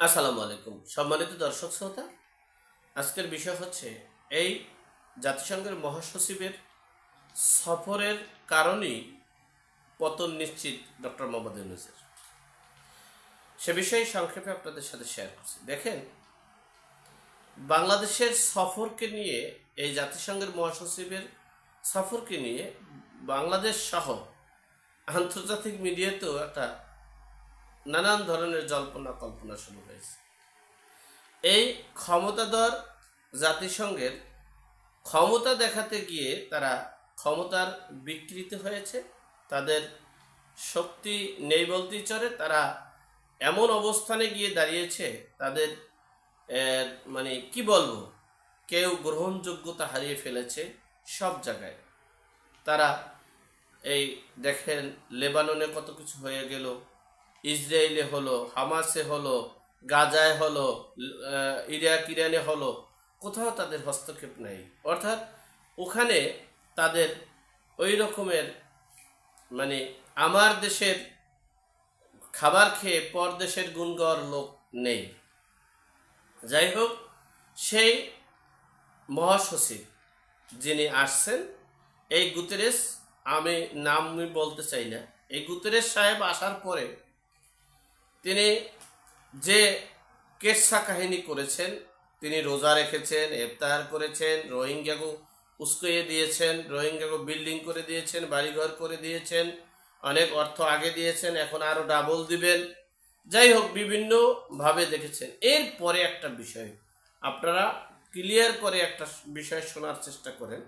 আসসালামু আলাইকুম। সম্মানিত দর্শক শ্রোতা, আজকের বিষয় হচ্ছে এই জাতিসংঘের মহাসচিবের সফরের কারণেই পতন নিশ্চিত ডক্টর মোহাম্মদ ইউনুসের। সে বিষয়ে সংক্ষেপে আপনাদের সাথে শেয়ার করছি। দেখেন, বাংলাদেশের সফরকে নিয়ে, এই জাতিসংঘের মহাসচিবের সফরকে নিয়ে বাংলাদেশ সহ আন্তর্জাতিক মিডিয়াতেও একটা নানান ধরনের জল্পনা কল্পনা শুরু হয়েছে। এই ক্ষমতাধর জাতিসংঘের ক্ষমতা দেখাতে গিয়ে তারা ক্ষমতার বিকৃত হয়েছে, তাদের শক্তি নেই বলতেই চলে, তারা এমন অবস্থানে গিয়ে দাঁড়িয়েছে, তাদের মানে কি বলব, কেউ গ্রহণযোগ্যতা হারিয়ে ফেলেছে সব জায়গায়। তারা এই দেখেন, লেবাননে কত কিছু হয়ে গেল ইসরায়েলে হলো, হামাসে হলো, গাজায় হলো ইরাক, ইরানে হলো, কোথাও তাদের হস্তক্ষেপ নেই। অর্থাৎ ওখানে তাদের ওই রকমের মানে আমার দেশের খাবার খেয়ে পর দেশের গুণগর লোক নেই। যাই হোক, সেই মহাসচিব যিনি আসছেন, এই গুতেরেস, আমি নাম বলতে চাই না। এই গুতেরেস সাহেব আসার পরে তিনি যে কেসা কাহিনী করেছেন, তিনি রোজা রেখেছেন, ইফতার করেছেন, রোহিঙ্গাকে উস্কইয়ে দিয়েছেন, রোহিঙ্গাকে বিল্ডিং করে দিয়েছেন, বাড়িঘর করে দিয়েছেন, অনেক অর্থ আগে দিয়েছেন, এখন আরও ডাবল দিবেন। যাই হোক, বিভিন্নভাবে দেখেছেন। এরপরে একটা বিষয়, আপনারা ক্লিয়ার করে একটা বিষয় শোনার চেষ্টা করেন।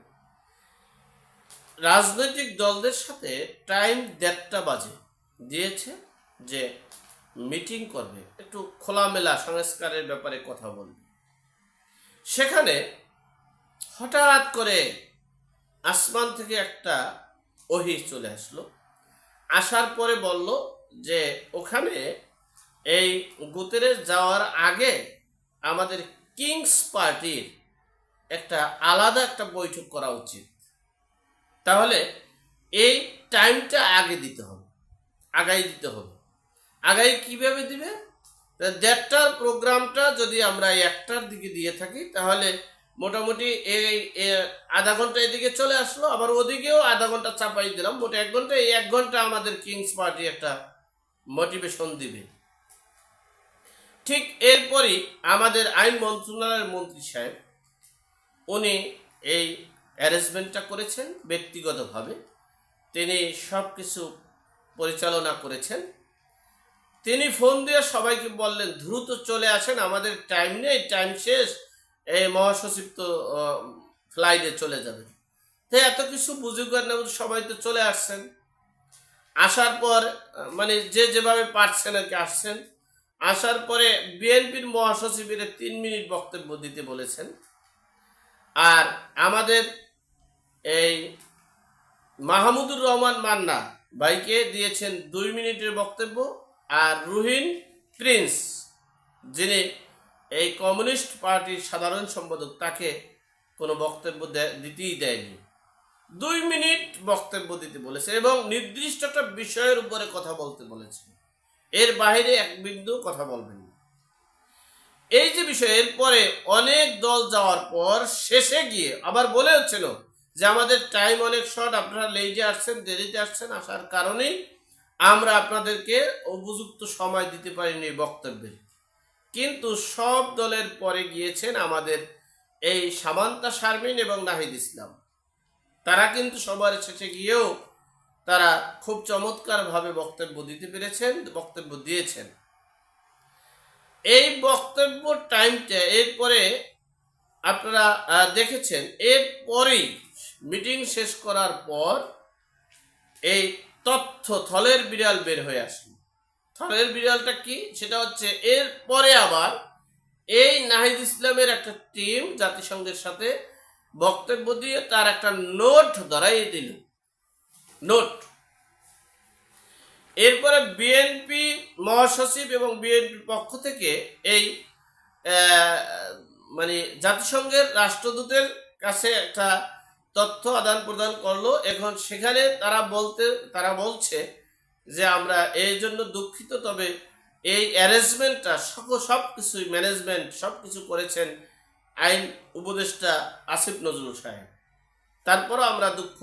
রাজনৈতিক দলদের সাথে টাইম দেড়টা বাজে। দিয়েছে যে মিটিং করবে, একটু খোলামেলা সংস্কারের ব্যাপারে কথা বলবে। সেখানে হঠাৎ করে আসমান থেকে একটা ওহি চলে আসলো। আসার পরে বলল যে, ওখানে এই গুতেরে যাওয়ার আগে আমাদের কিংস পার্টির একটা আলাদা একটা বৈঠক করা উচিত। তাহলে এই টাইমটা আগে দিতে হবে, আগাই দিতে হবে। আগাই কীভাবে দিবে? দেড়টার প্রোগ্রামটা যদি আমরা একটার দিকে দিয়ে থাকি, তাহলে মোটামুটি এই আধা ঘণ্টা এদিকে চলে আসলো, আবার ওদিকেও আধা ঘণ্টা চাপাই দিলাম। মোটা এক ঘণ্টা, এই এক ঘণ্টা আমাদের কিংস পার্টি একটা মোটিভেশন দিবে। ঠিক এরপরই আমাদের আইন মন্ত্রণালয়ের মন্ত্রী সাহেব, উনি এই অ্যারেঞ্জমেন্টটা করেছেন ব্যক্তিগতভাবে। তিনি সব কিছু পরিচালনা করেছেন। তিনি ফোন দিয়ে সবাইকে বললেন, দ্রুত চলে আসেন, আমাদের টাইম নেই টাইম শেষ। এই মহাসচিব তো ফ্লাইটে চলে যাবে। তো এত কিছু বুঝুক না সবাই তো চলে আসছেন। আসার পর মানে যে যেভাবে পারছেন আর কি আসছেন। আসার পরে বিএনপির মহাসচিবের তিন মিনিট বক্তব্য দিতে বলেছেন। আর আমাদের এই মাহমুদুর রহমান মান্না ভাইকে দিয়েছেন দুই মিনিটের বক্তব্য। আর রুহিন প্রিন্স, যিনি এই কমিউনিস্ট পার্টির সাধারণ সম্পাদক, তাকে কোনো বক্তব্য দিতেই দেয়নি। দুই মিনিট বক্তব্য দিতে বলেছে এবং নির্দিষ্ট একটা বিষয়ের উপরে কথা বলতে বলেছে। এর বাইরে এক বিন্দু কথা বলবেন এই যে বিষয়, এরপরে অনেক দল যাওয়ার পর শেষে গিয়ে আবার বলে হচ্ছিল যে, আমাদের টাইম অনেক শর্ট আপনারা লেটে আসছেন, দেরিতে আসছেন, আসার কারণেই আমরা আপনাদেরকে উপযুক্ত সময় দিতে পারিনি এই বক্তব্যের কিন্তু সব দলের পরে গিয়েছেন আমাদের এই সামান্তা শারমিন এবং নাহিদ ইসলাম। তারা কিন্তু সবার শেষে গিয়েও তারা খুব চমৎকারভাবে বক্তব্য দিতে পেরেছেন, বক্তব্য দিয়েছেন। এই বক্তব্য টাইমটা এরপরে আপনারা দেখেছেন। এরপরেই মিটিং শেষ করার পর এই তথ্য থলের বিড়াল বের হয়ে আসলো। থলের বিড়ালটা কি? সেটা হচ্ছে এর পরে আবার এই নাহিদ ইসলামের একটা টিম জাতিসংঘের সাথে বক্তব্য দিয়ে তার একটা নোট ধরাই দিল। নোট। এরপরে বিএনপি মহাসচিব এবং বিএনপির পক্ষ থেকে এই মানে জাতিসংঘের রাষ্ট্রদূতের কাছে একটা তথ্য আদান প্রদান করল। এখন সেখানে তারা বলতে, তারা বলছে যে আমরা এই জন্য দুঃখিত, তবে এই অ্যারেঞ্জমেন্টটা সব কিছুই ম্যানেজমেন্ট সব কিছু করেছেন আইন উপদেষ্টা আসিফ নজরুল সাহেব। তারপরও আমরা দুঃখ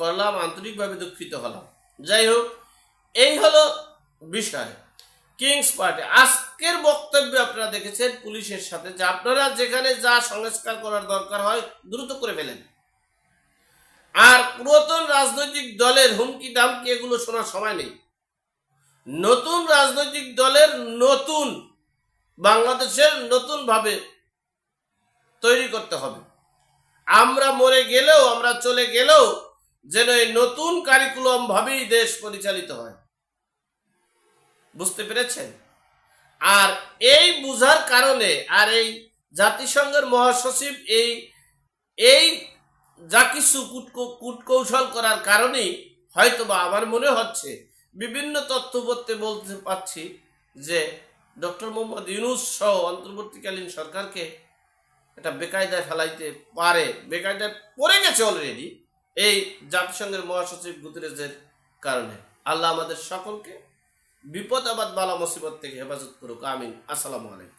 করলাম, আন্তরিকভাবে দুঃখিত হলাম। যাই হোক, এই হলো বিষয়। Kings party. আজকের বক্তব্যে আপনারা দেখেছেন পুলিশের সাথে, যে আপনারা যেখানে যা সংস্কার করার দরকার হয় দ্রুত করে ফেলেন। আর পুরাতন রাজনৈতিক দলের হুমকি দামকি এগুলো শোনার সময় নেই। নতুন রাজনৈতিক দলের নতুন, বাংলাদেশের নতুন ভাবে তৈরি করতে হবে। আমরা মরে গেলেও, আমরা চলে গেলেও যেন এই নতুন কারিকুলাম ভাবেই দেশ পরিচালিত হয়। বুঝতে পেরেছেন? আর এই বুঝার কারণে আর এই জাতিসংঘের মহাসচিব এই এই যা কিছু কুটকৌ- কূটকৌশল করার কারণেই হয়তোবা আমার মনে হচ্ছে বিভিন্ন তথ্যপত্রে বলতে পাচ্ছি যে ডক্টর মোহাম্মদ ইউনুস সহ অন্তর্বর্তীকালীন সরকারকে এটা বেকায়দায় ফেলাইতে পারে, বেকায়দায় পড়ে গেছে অলরেডি এই জাতিসংঘের মহাসচিব গুতরেজের কারণে। আল্লাহ আমাদের সকলকে বিপদ আবাদ বালা মুসিবত থেকে হেফাজত করুক। আমিন। আসসালামু আলাইকুম।